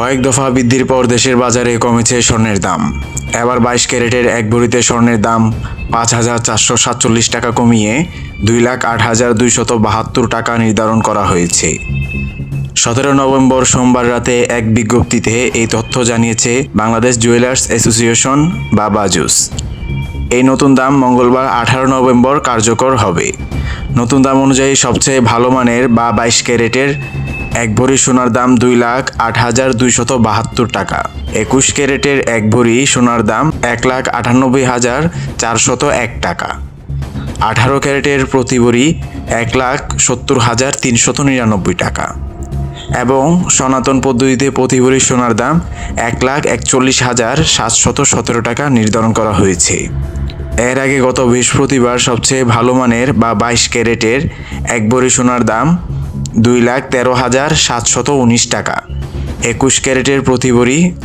কয়েক দফা বৃদ্ধির পর দেশের বাজারে কমেছে স্বর্ণের দাম। এবার বাইশ ক্যারেটের এক ভরিতে স্বর্ণের দাম পাঁচ হাজার চারশো সাতচল্লিশ টাকা কমিয়ে দুই লাখ আট হাজার দুইশত বাহাত্তর টাকা নির্ধারণ করা হয়েছে। সতেরো নভেম্বর সোমবার রাতে এক বিজ্ঞপ্তিতে এই তথ্য জানিয়েছে বাংলাদেশ জুয়েলার্স অ্যাসোসিয়েশন বা বাজুস। এই নতুন দাম মঙ্গলবার আঠারো নভেম্বর কার্যকর হবে। নতুন দাম অনুযায়ী সবচেয়ে ভালো মানের বা বাইশ ক্যারেটের এক ভরি সোনার দাম দুই লাখ আট হাজার দুইশত বাহাত্তর টাকা। একুশ ক্যারেটের এক ভরি সোনার দাম এক লাখ আটানব্বই হাজার চারশত এক টাকা। আঠারো ক্যারেটের প্রতি ভরি এক লাখ সত্তর হাজার তিনশত নিরানব্বই টাকা। এবং সনাতন পদ্ধতিতে প্রতি ভরি সোনার দাম এক লাখ একচল্লিশ হাজার সাতশত সতেরো টাকা নির্ধারণ করা হয়েছে। এর আগে গত বৃহস্পতিবার সবচেয়ে ভালো মানের বা বাইশ ক্যারেটের এক ভরি সোনার দাম দুই লাখ তেরো হাজার সাতশত উনিশ টাকা। একুশ ক্যারেটের প্রতি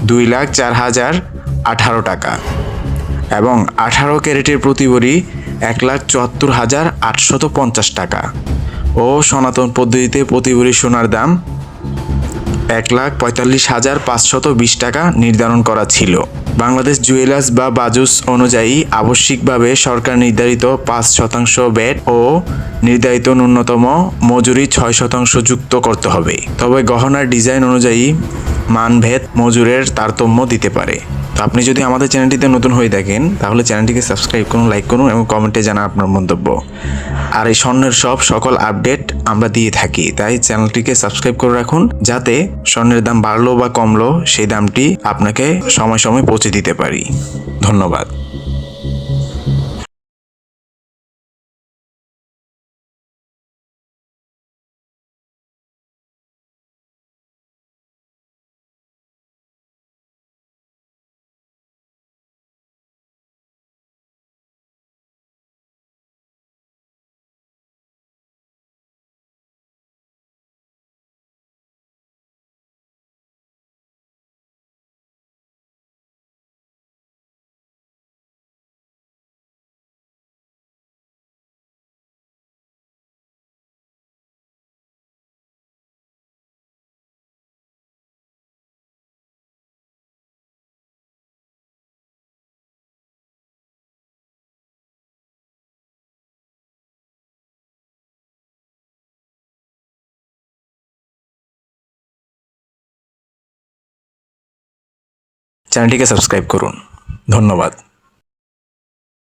দুই লাখ চার হাজার আঠারো টাকা। এবং আঠারো ক্যারেটের প্রতি এক লাখ চুয়াত্তর হাজার আটশত পঞ্চাশ টাকা। ও সনাতন পদ্ধতিতে প্রতি সোনার দাম এক লাখ পঁয়তাল্লিশ হাজার পাঁচশত বিশ টাকা নির্ধারণ করা ছিল। বাংলাদেশ জুয়েলার্স বা বাজুস অনুযায়ী আবশ্যিকভাবে সরকার নির্ধারিত পাঁচ শতাংশ ব্যাট ও নির্ধারিত ন্যূনতম মজুরি ছয় শতাংশ যুক্ত করতে হবে। তবে গহনার ডিজাইন অনুযায়ী মানভেদ মজুরের তারতম্য দিতে পারে। তো আপনি যদি আমাদের চ্যানেলটিতে নতুন হয়ে থাকেন, তাহলে চ্যানেলটিকে সাবস্ক্রাইব করুন, লাইক করুন এবং কমেন্টে জানান আপনার মন্তব্য। আর এই স্বর্ণের সব সকল আপডেট আমরা দিয়ে থাকি। তাই চ্যানেলটিকে সাবস্ক্রাইব করে রাখুন, যাতে স্বর্ণের দাম বাড়লো বা কমলো, সেই দামটি আপনাকে সময় সময় পৌঁছে দিতে পারি। ধন্যবাদ। চ্যানেলটিকে সাবস্ক্রাইব করুন ধন্যবাদ